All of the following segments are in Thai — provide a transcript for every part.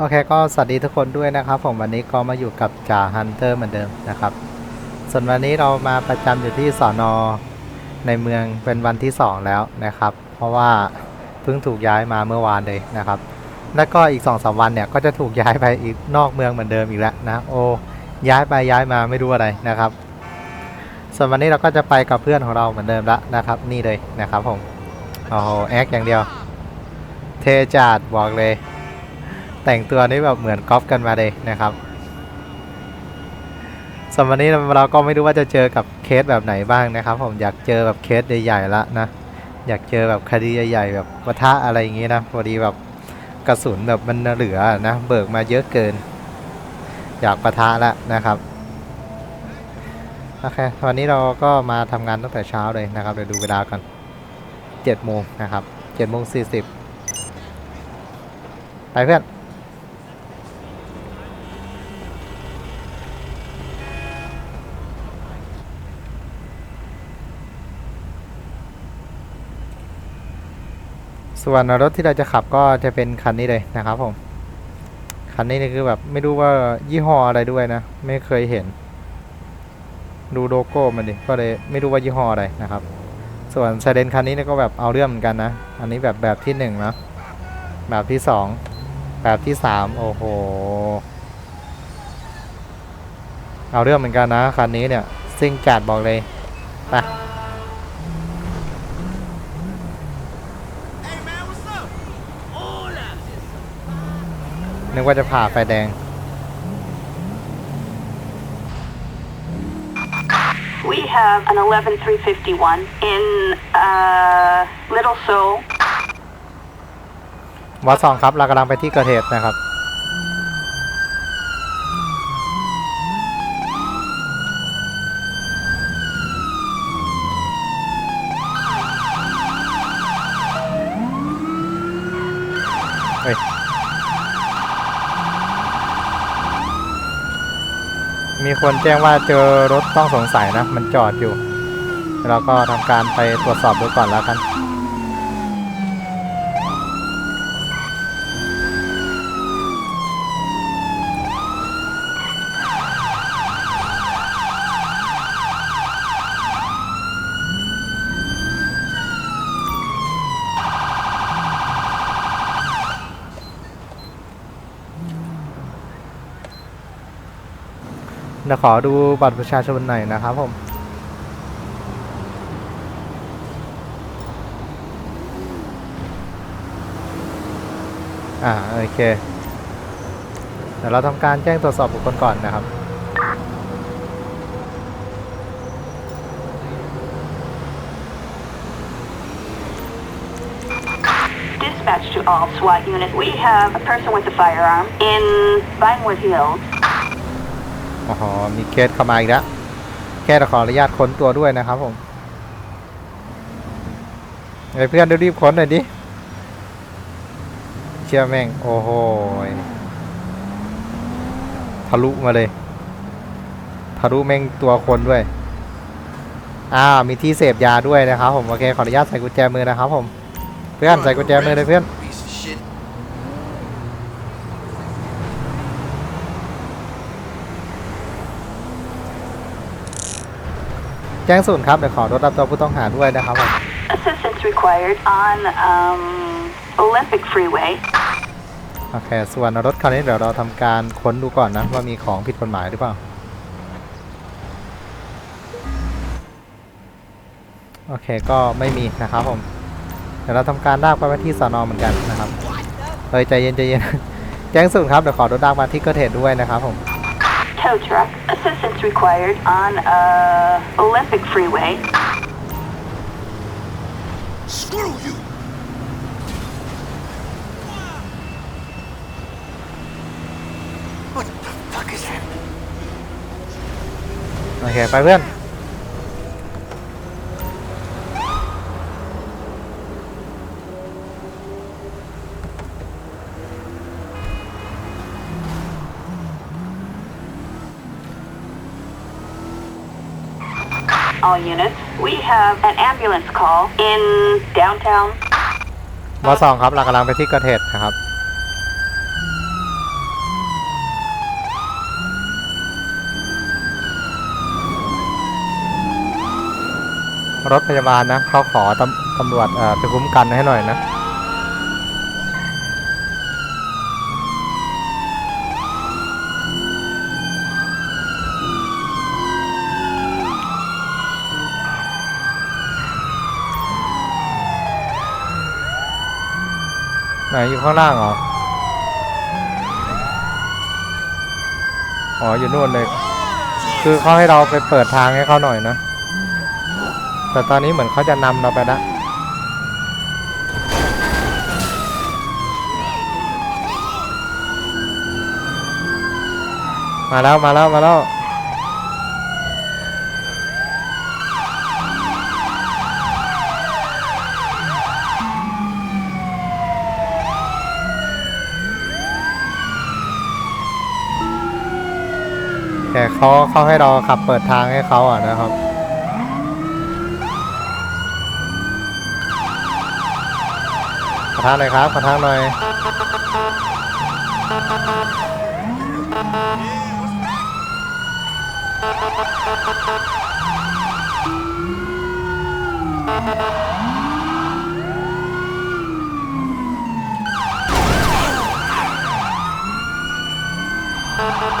โอเคก็สวัสดีทุกคนด้วยนะครับผมวันนี้ก็มาอยู่กับจ่าฮันเตอร์เหมือนเดิมนะครับ ส่วนวันนี้เรามาประจำอยู่ที่สอนอในเมืองเป็นวันที่ 2 แล้วนะครับ เพราะว่าเพิ่งถูกย้ายมาเมื่อวานเลยนะครับ แล้วก็อีก2อสวันเนี่ยก็จะถูกย้ายไปอีกนอกเมืองเหมือนเดิมอีกแล้วนะโอ้ย้ายไปย้ายมาไม่รู้อะไรนะครับ ส่วนวันนี้เราก็จะไปกับเพื่อนของเราเหมือนเดิมละนะครับ นี่เลยนะครับผมโอ้โหแอคอย่างเดียว เทจัดบอกเลย แต่งตัวนี่แบบเหมือนก๊อฟกันมาเลยนะครับสำหรับวันนี้เราก็ไม่รู้ว่าจะเจอกับเคสแบบไหนบ้างนะครับ ผมอยากเจอแบบเคสใหญ่ๆละนะอยากเจอแบบคดีใหญ่ๆแบบวะทะอะไรอย่างงี้นะพอดีแบบกระสุนแบบมันเหลือนะเบิกมาเยอะเกิน อยากปะทะละนะครับโอเควันนี้เราก็มาทำงานตั้งแต่เช้าเลยนะครับเดี๋ยวดูเวลากัน7โมงนะครับ7โมง40ไปเพื่อน ส่วนรถที่เราจะขับก็จะเป็นคันนี้เลยนะครับผม คันนี้นี่คือแบบไม่รู้ว่ายี่ห้ออะไรด้วยนะ ไม่เคยเห็น ดูโลโก้มันดิ ก็เลยไม่รู้ว่ายี่ห้ออะไรนะครับ ส่วนไซเรนคันนี้นี่ก็แบบเอาเรื่องเหมือนกันนะ อันนี้แบบแบบที่หนึ่งนะแบบที่สองแบบที่สามโอ้โห เอาเรื่องเหมือนกันนะคันนี้เนี่ยซิ่งจัดบอกเลยไป นึกว่าจะผ่าไฟแดง We have an 11351 in uh, Little Seoul. วอสองครับ เรากำลังไปที่เกิดเหตุนะครับ มีคนแจ้งว่าเจอรถต้องสงสัยนะ มันจอดอยู่ เราก็ทำการไปตรวจสอบดูก่อนแล้วกัน เดี๋ยวขอดูบัตรประชาชนหน่อยนะครับผม อ่าโอเค เดี๋ยวเราทำการแจ้งตรวจสอบบุคคลก่อนนะครับ อ๋อมีเคสเข้ามาอีกแล้วแค่ขออนุญาตค้นตัวด้วยนะครับผมไอ้เพื่อนรีบๆค้นหน่อยดิเชื่อแม่ง โอ้โหทะลุมาเลย ทะลุแม่งตัวคนด้วย อ่า มีที่เสพยาด้วยนะครับผม โอเค ขออนุญาตใส่กุญแจมือนะครับผม เพื่อนใส่กุญแจมือเลยเพื่อน แจ้งศูนย์ครับ เดี๋ยวขอรถรับตัวผู้ต้องหาด้วยนะครับผม Assistance required on um, Olympic Freeway. โอเค ส่วนรถคันนี้เดี๋ยวเราทำการค้นดูก่อนนะ ว่ามีของผิดกฎหมายหรือเปล่า โอเค ก็ไม่มีนะครับผม เดี๋ยวเราทำการลากไปไว้ที่สอนอเหมือนกันนะครับ เฮ้ยใจเย็นใจเย็น แจ้งศูนย์ครับ เดี๋ยวขอรถลากมาที่เกิดเหตุด้วยนะครับผม Tow truck. Assistance required on uh, Olympic Freeway. Screw you! What the fuck is happening? โอเค ไปเพื่อน We have an ambulance call in downtown บอสองครับเรากำลังไปที่เกิดเหตุนครับ รถพยาบาลนะเขาขอตำตำรวจเอ่อไปคุ้มกันให้หน่อยนะ อยู่ข้างล่างเหรอ อ๋อ อยู่นู่นเลย คือเขาให้เราไปเปิดทางให้เขาหน่อยนะ แต่ตอนนี้เหมือนเขาจะนำเราไปละมาแล้ว มาแล้ว มาแล้ว เขาเขาให้เราขับเปิดทางให้เขาอะนะครับขอทางหน่อยครับขอทางหน่อย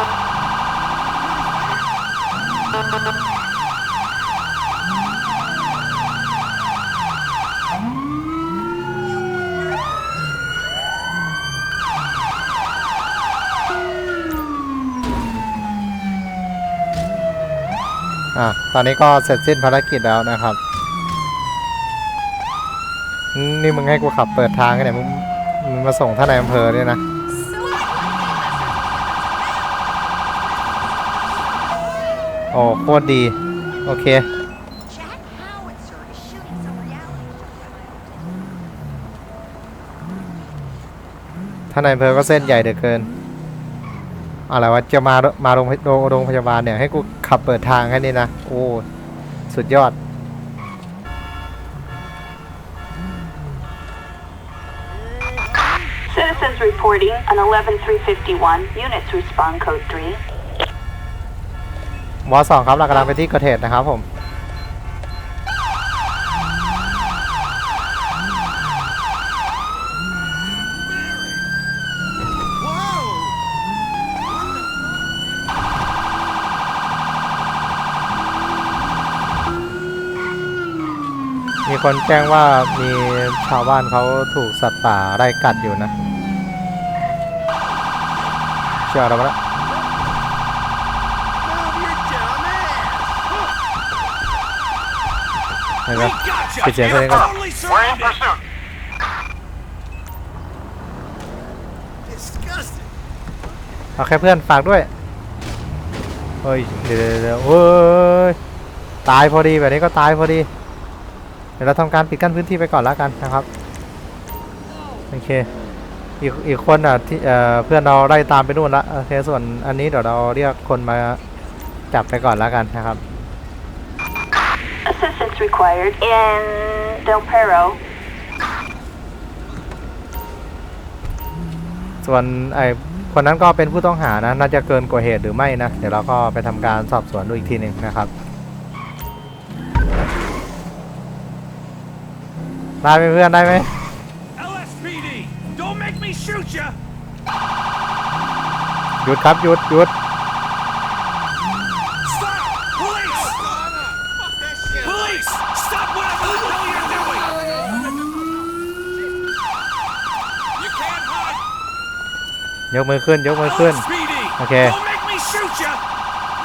อ่ อะตอนนี้ก็เสร็จสิ้นภารกิจแล้วนะครับ นี่มึงให้กูขับเปิดทางกันเนี่ยมึงมึงมาส่งท่านนายอำเภอเนี่ยนะ อ้โคตรดี โอเค ท่านนายอำเภอก็เส้นใหญ่เหลือเกิน อะไรวะ จะมา มาโรงโรงงพยาบาลเนี่ย ให้กูขับเปิดทางแค่นี้นะ โอ้ สุดยอด Citizens reporting on 11351. Units respond code 3. วอสองครับเรากำลังไปที่เกิดเหตุนะครับผมมีคนแจ้งว่ามีชาวบ้านเขาถูกสัตว์ป่าไล่กัดอยู่นะ เชื่อเราปะละ ass! เห็นไหม gotcha! Good job, very good. totally surrounded! Disgusting! เอาแค่เพื่อนฝากด้วยเฮ้ยเดี๋ยวเดี๋ยวเดี๋ยวเฮ้ยตายพอดีแบบนี้ก็ตายพอดี เดี๋ยวเราทำการปิดกั้นพื้นที่ไปก่อนแล้วกันนะครับโอเคอีกอีกคนอะที่เอ่อเพื่อนเราไล่ตามไปนู่นละโอเคส่วนอันนี้เดี๋ยวเราเรียกคนมาจับไปก่อนแล้วกันนะครับ Assistance required in Del Perro. ส่วนไอ้คนนั้นก็เป็นผู้ต้องหานะ น่าจะเกินกว่าเหตุหรือไม่นะ เดี๋ยวเราก็ไปทำการสอบสวนดูอีกทีหนึ่งนะครับ ได้ไหมเพื่อนได้ไหม LSPD! Don't make me shoot ya! หยุดครับหยุดหยุด ยกมือขึ้นยกมือขึ้น LSPD! Okay. Don't make me shoot ya!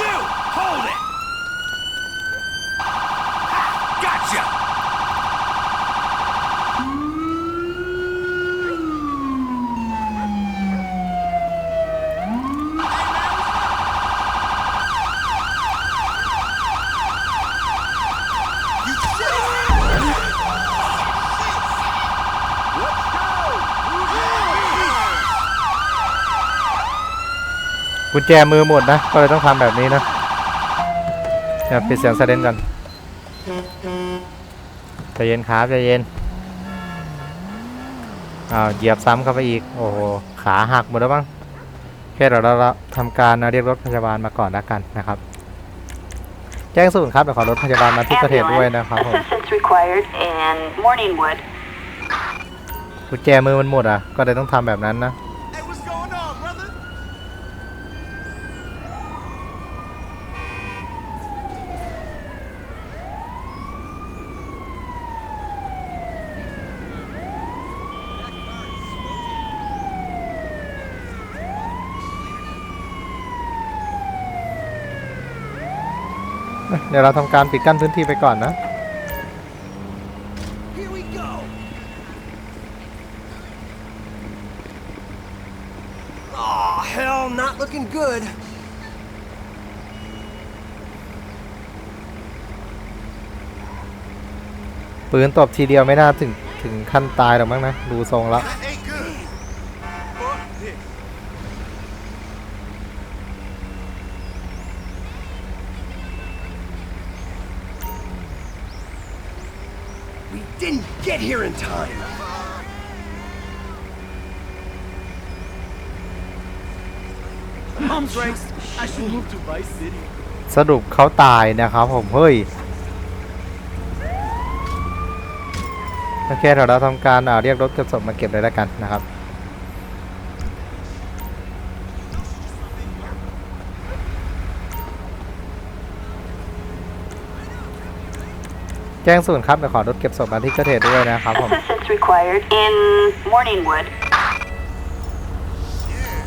You! Hold it! Gotcha! กุญแจมือหมดนะ ก็เลยต้องทำแบบนี้นะเดี๋ยวปิดเสียงไซเรนกันใจเย็นครับใจเย็นอ้าวเหยียบซ้ำเข้าไปอีก โอ้โห ขาหักหมดแล้วบ้างแค่เดี๋ยวเราทำการเรียกรถพยาบาลมาก่อนแล้วกันนะครับ แจ้งศูนย์ครับเดี๋ยวขอรถพยาบาลมาที่เกิดเหตุด้วยนะครับผม Assistance required in Morningwood. กุญแจมือมันหมดอะ ก็เลยต้องทำแบบนั้นนะ เดี๋ยวเราทำการปิดกั้นพื้นที่ไปก่อนนะ Here we go. Oh, hell, not looking good. ปืนตบทีเดียวไม่น่าถึงถึงขั้นตายหรอกมั้งนะ ดูทรงแล้ว didn't get here in time. Mom's right. I should move to Vice City. สรุปเขาตายนะครับผมเฮ้ย โอเคเดี๋ยวเราทำการอ่าเรียกรถเก็บศพมาเก็บเลยแล้วกันนะครับ แจ้งศูนย์ครับเดี๋ยวขอรถเก็บศพมาที่เกิดเหตุด้วยนะครับผม Assistance required in Morningwood.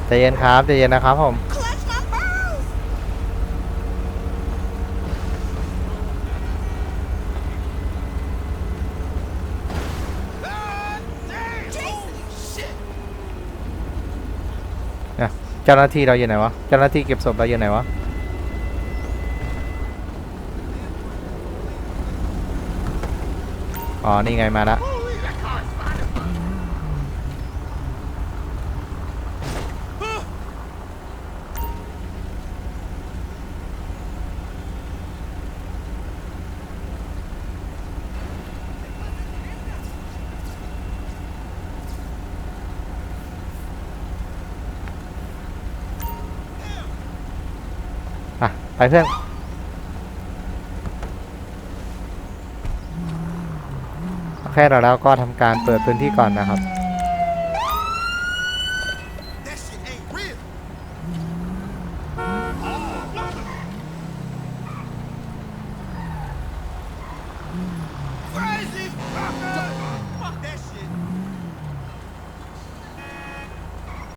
ใจเย็นครับใจเย็นนะครับผม Clutch my pearls! Jason! Shit! เนี่ยเจ้าหน้าที่เราอยู่ไหนวะ เจ้าหน้าที่เก็บศพเราอยู่ไหนวะ อ๋อ นี่ไงมาละอะไปเพื่อน แค่เราแล้วก็ทำการเปิดพื้นที่ก่อนนะครับ